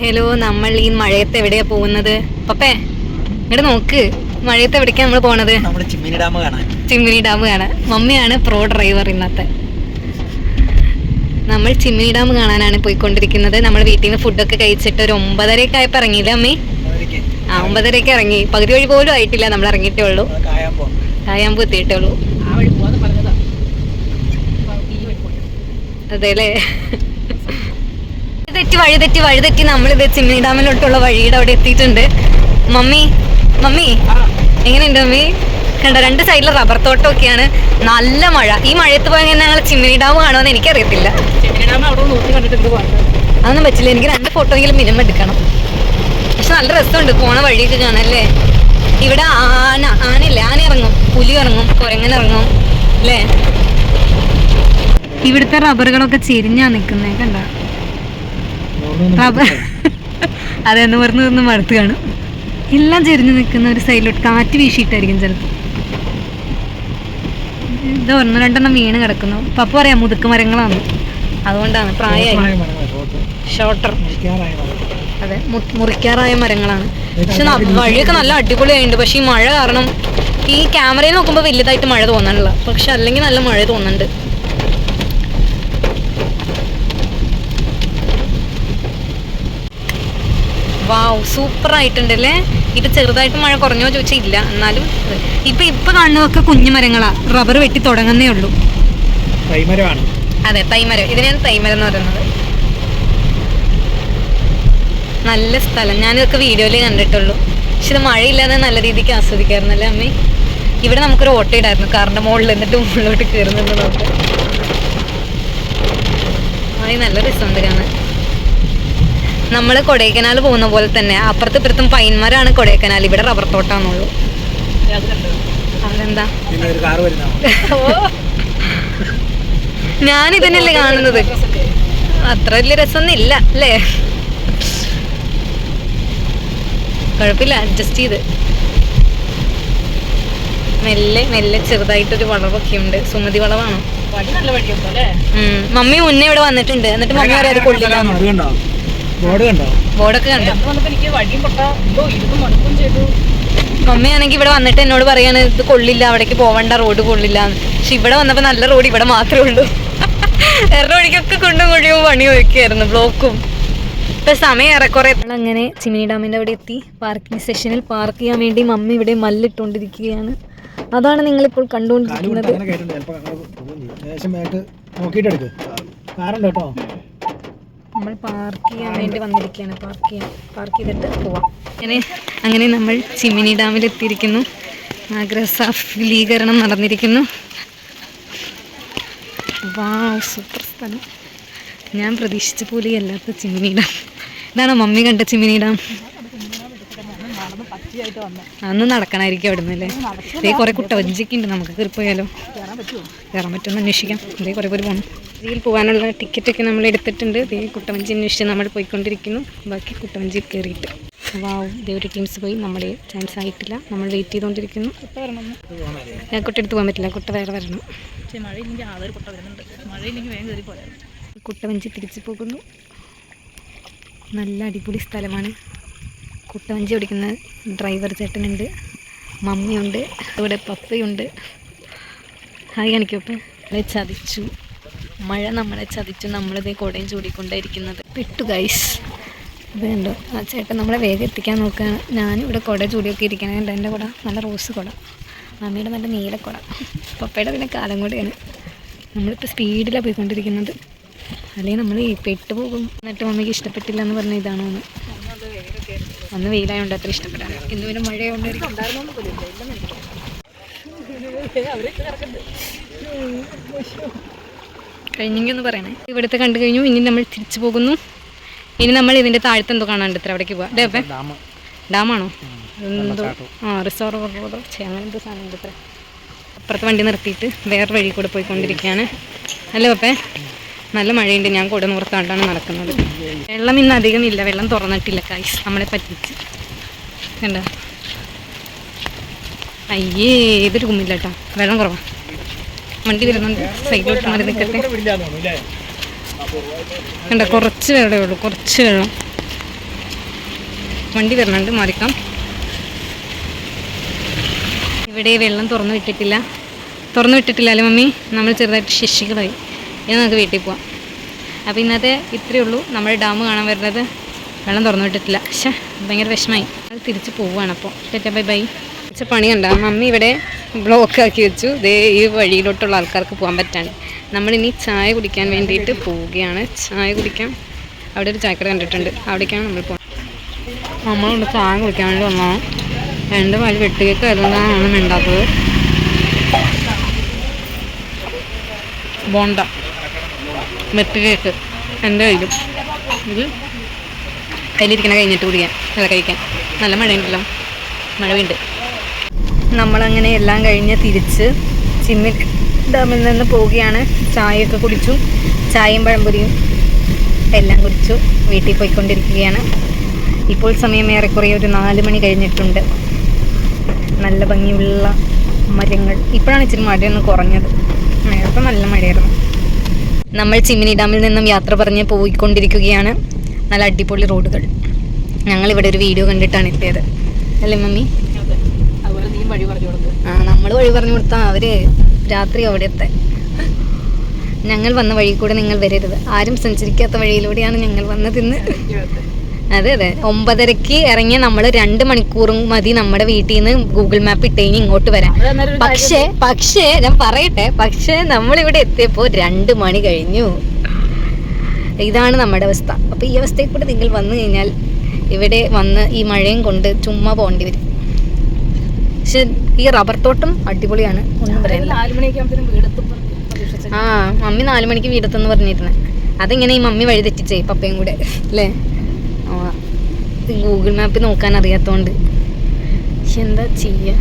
Hello നമ്മൾ ഈ മഴയത്ത് എവിടെയാ പോകുന്നത്? പപ്പേ ഇങ്ങോട്ട് നോക്ക്. മഴയത്ത് എവിടേക്കാ നമ്മൾ പോണത്? ചിമ്മിനി ഡാം കാണാൻ. ചിമ്മിനി ഡാം കാണാൻ. മമ്മിയാണ് പ്രോ ഡ്രൈവർ ഇന്നത്തെ. നമ്മൾ ചിമ്മിനി ഡാം കാണാനാണ് പോയിക്കൊണ്ടിരിക്കുന്നത്. നമ്മൾ വീട്ടിൽ നിന്ന് ഫുഡൊക്കെ കഴിച്ചിട്ട് ഒരു ഒമ്പതരയൊക്കെ ആയപ്പോൾ ഇറങ്ങിയില്ല അമ്മേ? ആ ഒമ്പതരയൊക്കെ ഇറങ്ങി. പകുതി വഴി പോലും ആയിട്ടില്ല. നമ്മൾ ഇറങ്ങിയിട്ടേ ഉള്ളൂ. കായാമ്പ് എത്തിയിട്ടേ ഉള്ളൂ. ആ വഴി പോകാന്ന് പറഞ്ഞതാ. അതെ അല്ലേ തെറ്റി വഴിതെറ്റി വഴിതെറ്റി വഴി തെറ്റി നമ്മളിത് ചിമ്മിനി ഡാമിലോട്ടുള്ള വഴിയുടെ അവിടെ എത്തിയിട്ടുണ്ട്. മമ്മി മമ്മി എങ്ങനെയുണ്ട് മമ്മി? കണ്ടോ രണ്ട് സൈഡിൽ റബ്ബർ തോട്ടമൊക്കെയാണ്. നല്ല മഴ. ഈ മഴയത്ത് പോയാൽ ഞങ്ങൾ ചിമ്മിനി ഡാം കാണുമെന്ന് എനിക്കറിയത്തില്ല. ചിമ്മിനി അവിടെ നോക്കി കണ്ടിട്ട് പോകാം അതൊന്നും പറ്റില്ല. എനിക്ക് രണ്ട് ഫോട്ടോ എങ്കിലും മിനിമം എടുക്കണം. പക്ഷെ നല്ല രസമുണ്ട്. പോണ വഴിയൊക്കെ കാണാല്ലേ ഇവിടെ ആന ആനയില്ല? ആന ഇറങ്ങും. പുലി ഇറങ്ങും. കുരങ്ങൻ ഇറങ്ങും. അല്ലേ? ഇവിടുത്തെ റബ്ബറുകളൊക്കെ ചെരിഞ്ഞാ നിക്കുന്നേ കണ്ട? അതെന്ന് പറഞ്ഞു നിന്ന് മടുത്ത് കാണും. എല്ലാം ചെരിഞ്ഞ് നിൽക്കുന്ന ഒരു സൈഡിലോട്ട് കാറ്റ് വീശിയിട്ടായിരിക്കും ചിലപ്പോൾ ഇത് ഒന്ന് രണ്ടെണ്ണം വീണ് കിടക്കുന്നു. പപ്പ പറയാം മുതുക്ക് മരങ്ങളാണ് അതുകൊണ്ടാണ് പ്രായമായി. ഷോർട്ടർ അതെ മുറിക്കാറായ മരങ്ങളാണ്. പക്ഷെ വഴിയൊക്കെ നല്ല അടിപൊളിയായിട്ടുണ്ട് പക്ഷെ ഈ മഴ കാരണം ഈ ക്യാമറയിൽ നോക്കുമ്പോൾ വലുതായിട്ട് മഴ തോന്നാനുള്ള പക്ഷെ അല്ലെങ്കിൽ നല്ല മഴ തോന്നുന്നുണ്ട് വാവ് സൂപ്പർ ആയിട്ടുണ്ടല്ലേ? ഇത് ചെറുതായിട്ട് മഴ കുറഞ്ഞോ ചോദിച്ചാൽ ഇല്ല എന്നാലും. ഇപ്പൊ ഇപ്പൊ കാണുന്നതൊക്കെ കുഞ്ഞു മരങ്ങളാ റബ്ബർ വെട്ടി തുടങ്ങുന്നേ ഉള്ളൂ. തൈമരമാണ്. അതെ തൈമരം. ഇതിനാണ് തൈമരം എന്ന് പറയുന്നത്. നല്ല സ്ഥലം. ഞാനിതൊക്കെ വീഡിയോയിൽ കണ്ടിട്ടുള്ളൂ. പക്ഷെ ഇത് മഴയില്ലാതെ നല്ല രീതിക്ക് ആസ്വദിക്കാറുന്നല്ലേ അമ്മേ? ഇവിടെ നമുക്കൊരു ഓട്ടോ ഇടായിരുന്നു. കാറിന്റെ മുകളിൽ എന്നിട്ട് മുകളിലോട്ട് കയറുന്നുണ്ട് നമുക്ക് നല്ല രസമുണ്ട് കാണാൻ. നമ്മൾ കൊടൈക്കനാൽ പോകുന്ന പോലെ തന്നെ അപ്പുറത്തും ഇപ്പുറത്തും പൈൻമരാണ് കൊടൈക്കനാൽ ഇവിടെ റബ്ബർ തോട്ടാന്നുള്ളൂ അതെന്താ? ഞാൻ ഇതന്നെയല്ലേ കാണുന്നത്. അത്ര വലിയ രസമൊന്നും ഇല്ല അല്ലേ? കുഴപ്പമില്ല അഡ്ജസ്റ്റ് ചെയ്ത്. മെല്ലെ മെല്ലെ ചെറുതായിട്ടൊരു വളവൊക്കെ ഉണ്ട്. സുമതി വളവാണോ? മമ്മി മുന്നേ ഇവിടെ വന്നിട്ടുണ്ട്. എന്നിട്ട് മമ്മി പറയാതെ അത് കൊള്ളില്ല. ബോർഡൊക്കെ കണ്ടു? മമ്മിയാണെങ്കിൽ ഇവിടെ വന്നിട്ട് എന്നോട് പറയാണ് ഇത് കൊള്ളില്ല അവിടേക്ക് പോവണ്ട റോഡ് കൊള്ളില്ല. എന്ന്. പക്ഷെ ഇവിടെ വന്നപ്പോ നല്ല റോഡ് ഇവിടെ മാത്രമേ ഉള്ളൂ. വേറെ വഴിക്കൊക്കെ കൊണ്ടും കൊഴിയും പണി വയ്ക്കായിരുന്നു ബ്ലോക്കും. ഇപ്പൊ സമയം ഏറെക്കുറെ അങ്ങനെ ചിമിനി ഡാമിന്റെ അവിടെ എത്തി. പാർക്കിംഗ് സെഷനിൽ പാർക്ക് ചെയ്യാൻ വേണ്ടി മമ്മി ഇവിടെ മല്ലിട്ടുകൊണ്ടിരിക്കുകയാണ്. അതാണ് നിങ്ങൾ ഇപ്പോൾ കണ്ടുകൊണ്ടിരിക്കുന്നത് അങ്ങനെ കയറ്റുണ്ട് ചിലപ്പോ അങ്ങനെ പോകും ചെയ്യും. ലേശം മേട്ട് നോക്കിയിട്ട് എടുക്ക് കാറുണ്ട് കേട്ടോ. നമ്മൾ പാർക്ക് ചെയ്യാൻ വേണ്ടി വന്നിരിക്കുകയാണ്. പാർക്ക് ചെയ്യാൻ പാർക്ക് ചെയ്തിട്ട് പോവാം. അങ്ങനെ അങ്ങനെ നമ്മൾ ചിമ്മിനി ഡാമിൽ എത്തിയിരിക്കുന്നു. ആഗ്രഹസാഫലീകരണം നടന്നിരിക്കുന്നു. വാ സൂപ്പർ സ്ഥലം. ഞാൻ പ്രതീക്ഷിച്ച പോലെ അല്ലാത്ത ചിമ്മിനി ഡാം. ഇതാണ് മമ്മി കണ്ട ചിമ്മിനി ഡാം? വന്ന. അന്ന് നടക്കണായിരിക്കും അവിടെ നിന്നല്ലേ ഇതേ കുറേ കുട്ടവഞ്ചിക്ക് ഉണ്ട് നമുക്ക്. കയറി പോയാലോ? കയറാൻ പറ്റുമോ കയറാൻ പറ്റുമെന്ന് അന്വേഷിക്കാം. ഇതേ കുറെ പേര് പോകണം ഇതിൽ പോകാനുള്ള ടിക്കറ്റ് ഒക്കെ നമ്മൾ എടുത്തിട്ടുണ്ട്. ഇതേ കുട്ടവഞ്ചി അന്വേഷിച്ച് നമ്മൾ പോയിക്കൊണ്ടിരിക്കുന്നു. ബാക്കി കുട്ടവഞ്ചി കയറിയിട്ട്. വാവും ഇതേ ഒരു ടീംസ് പോയി. നമ്മുടെ ചാൻസ് ആയിട്ടില്ല. നമ്മൾ വെയിറ്റ് ചെയ്തുകൊണ്ടിരിക്കുന്നു ഞാൻ കുട്ട എടുത്ത് പോകാൻ പറ്റില്ല. കുട്ട വേറെ വരണം. കുട്ടവഞ്ചി തിരിച്ചു പോകുന്നു. നല്ല അടിപൊളി സ്ഥലമാണ്. കുട്ടവഞ്ചി ഓടിക്കുന്ന ഡ്രൈവർ ചേട്ടനുണ്ട്. മമ്മിയുണ്ട്. ഇവിടെ പപ്പയുണ്ട്. ഹായ് കാണിക്കപ്പ. നമ്മളെ ചതിച്ചു. മഴ നമ്മളെ ചതിച്ചു. നമ്മളിതേ കുടയും ചൂടിക്കൊണ്ടായിരിക്കുന്നത്. പെട്ടു ഗൈസ് വേണ്ട ആ ചേട്ടൻ നമ്മളെ വേഗം എത്തിക്കാൻ നോക്കുകയാണ് ഞാനിവിടെ കുട ചൂടിയൊക്കെ ഇരിക്കണുണ്ട് എന്റെ കുട നല്ല റോസ് കുട. മമ്മിയുടെ നല്ല നീലക്കുട പപ്പയുടെ പിന്നെ കാലം കൂടെയാണ്. നമ്മളിപ്പോൾ സ്പീഡിലാണ് പോയിക്കൊണ്ടിരിക്കുന്നത്. അല്ലെങ്കിൽ നമ്മൾ ഈ പെട്ടു പോകും എന്നിട്ട് മമ്മിക്ക് ഇഷ്ടപ്പെട്ടില്ല എന്ന് പറഞ്ഞ ഇതാണോ അന്ന് വെയിലായതുകൊണ്ട് അത്ര ഇഷ്ടപ്പെടാൻ ഇന്ന് പിന്നെ മഴയുണ്ട് കഴിഞ്ഞെങ്കിൽ പറയണേ. ഇവിടുത്തെ കണ്ടു കഴിഞ്ഞു ഇനി നമ്മൾ തിരിച്ചു പോകുന്നു. ഇനി നമ്മൾ ഇതിന്റെ താഴത്തെ എന്തോ കാണാണ്ട് ഇത്ര അവിടേക്ക് പോവാം. അപ്പേ. ഡാമാണോ? എന്തോ. ആ റിസോർട്ട് അങ്ങനെ എന്തോ സാധനം ഉണ്ട് ഇത്ര അപ്പുറത്ത് വണ്ടി നിർത്തിയിട്ട് വേറെ വഴി കൂടെ പോയിക്കൊണ്ടിരിക്കുകയാണ്. അല്ലേ പപ്പേ നല്ല മഴയുണ്ട്. ഞാൻ കൂടെ നിർത്താണ്ടാണ് നടക്കുന്നത്. വെള്ളം ഇന്ന് അധികം ഇല്ല. വെള്ളം തുറന്നിട്ടില്ല കായ്സ് നമ്മളെ പറ്റിച്ച് കണ്ട? അയ്യേ ഏതൊരു കുമ്മില്ല കേട്ടോ. വെള്ളം കുറവാ. വണ്ടി വരുന്നുണ്ട്. സൈഡിലോട്ട് മാറി നിൽക്കട്ടെ കണ്ട? കുറച്ച് വെള്ളമേ ഉള്ളൂ. കുറച്ച് വെള്ളം. വണ്ടി വരുന്നുണ്ട്. മാറിക്കാം. ഇവിടെ വെള്ളം തുറന്നു വിട്ടിട്ടില്ല. തുറന്നു വിട്ടിട്ടില്ല അല്ലേ മമ്മി? നമ്മൾ ചെറുതായിട്ട് ശിക്ഷികളായി. ഇനി നമുക്ക് വീട്ടിൽ പോവാം. അപ്പോൾ ഇന്നത്തെ ഇത്രയേ ഉള്ളൂ. നമ്മൾ ഡാം കാണാൻ വരുന്നത് വെള്ളം തുറന്നു വിട്ടിട്ടില്ല. പക്ഷേ ഭയങ്കര വിഷമമായി അത് തിരിച്ച് പോവുകയാണ് അപ്പോൾ ടെറ്റ ബൈ ബൈ. പക്ഷെ പണി കണ്ട മമ്മി ഇവിടെ ബ്ലോക്ക് ആക്കി വെച്ചു. ദേ ഈ വഴിയിലോട്ടുള്ള ആൾക്കാർക്ക് പോകാൻ പറ്റാണ്. നമ്മളിനി ചായ കുടിക്കാൻ വേണ്ടിയിട്ട് പോവുകയാണ്. ചായ കുടിക്കാൻ അവിടെ ഒരു ചായക്കട കണ്ടിട്ടുണ്ട്. അവിടേക്കാണ് നമ്മൾ പോകുന്നത് നമ്മളുണ്ട് ചായ കുടിക്കാൻ വേണ്ടി വന്നതാണ് രണ്ട് വഴി ആയതുകൊണ്ടാണ് നമ്മൾ ഉണ്ടാക്കുന്നത് ബോണ്ട. വെട്ടുകേക്ക് എന്റെ കയ്യിലും. ഇത് കയ്യിലിരിക്കണ കഴിഞ്ഞിട്ട് കുടിക്കാൻ അല്ല കഴിക്കാൻ. നല്ല മഴയുണ്ടല്ലോ. മഴയുണ്ട്. നമ്മളങ്ങനെ എല്ലാം കഴിഞ്ഞ് തിരിച്ച് ചിമ്മിൽ ഡാമിൽ നിന്ന് പോവുകയാണ്. ചായയൊക്കെ കുടിച്ചു. ചായയും പഴംപൊരിയും എല്ലാം കുടിച്ചു. വീട്ടിൽ പോയിക്കൊണ്ടിരിക്കുകയാണ്. ഇപ്പോൾ സമയം ഏറെക്കുറെ ഒരു നാല് മണി കഴിഞ്ഞിട്ടുണ്ട്. നല്ല ഭംഗിയുള്ള മരങ്ങൾ. ഇപ്പോഴാണ് ഇച്ചിരി മഴയൊന്ന് കുറഞ്ഞത്. നേരത്തെ നല്ല മഴയായിരുന്നു. നമ്മൾ ചിമ്മിനി ഡാമിൽ നിന്നും യാത്ര പറഞ്ഞ് പോയിക്കൊണ്ടിരിക്കുകയാണ്. നല്ല അടിപൊളി റോഡുകൾ. ഞങ്ങൾ ഇവിടെ ഒരു വീഡിയോ കണ്ടിട്ടാണ് എത്തിയത് അല്ലേ മമ്മി? ആ നമ്മൾ വഴി പറഞ്ഞു കൊടുത്താൽ അവർ രാത്രി അവിടെ ഞങ്ങൾ വന്ന വഴി കൂടെ നിങ്ങൾ വരരുത്. ആരും സഞ്ചരിക്കാത്ത വഴിയിലൂടെയാണ് ഞങ്ങൾ വന്നതിന്ന് അതെ അതെ. ഒമ്പതരക്ക് ഇറങ്ങിയ നമ്മൾ രണ്ട് മണിക്കൂറും മതി നമ്മുടെ വീട്ടിൽ നിന്ന് ഗൂഗിൾ മാപ്പ് ഇട്ടേനി ഇങ്ങോട്ട് വരാം പക്ഷേ പക്ഷേ ഞാൻ പറയട്ടെ. പക്ഷേ നമ്മളിവിടെ എത്തിയപ്പോൾ രണ്ട് മണി കഴിഞ്ഞു. ഇതാണ് നമ്മുടെ അവസ്ഥ. അപ്പോൾ ഈ അവസ്ഥയിൽ കൂടെ നിങ്ങൾ വന്നു കഴിഞ്ഞാൽ ഇവിടെ വന്ന് ഈ മഴയും കൊണ്ട് ചുമ്മാ പോകേണ്ടി വരും. പക്ഷെ ഈ റബ്ബർ തോട്ടം അടിപൊളിയാണ്. ഒന്നും പറയാനില്ല ആ മമ്മി നാലു മണിക്ക് വീടെത്തെന്ന് പറഞ്ഞിരുന്നെ. അതെങ്ങനെ ഈ മമ്മി വഴി തെറ്റിച്ചേ പപ്പയും കൂടെ. അല്ലേ? ഗൂഗിൾ മാപ്പ് നോക്കാൻ അറിയാത്തതുകൊണ്ട് പക്ഷെ എന്താ ചെയ്യാ?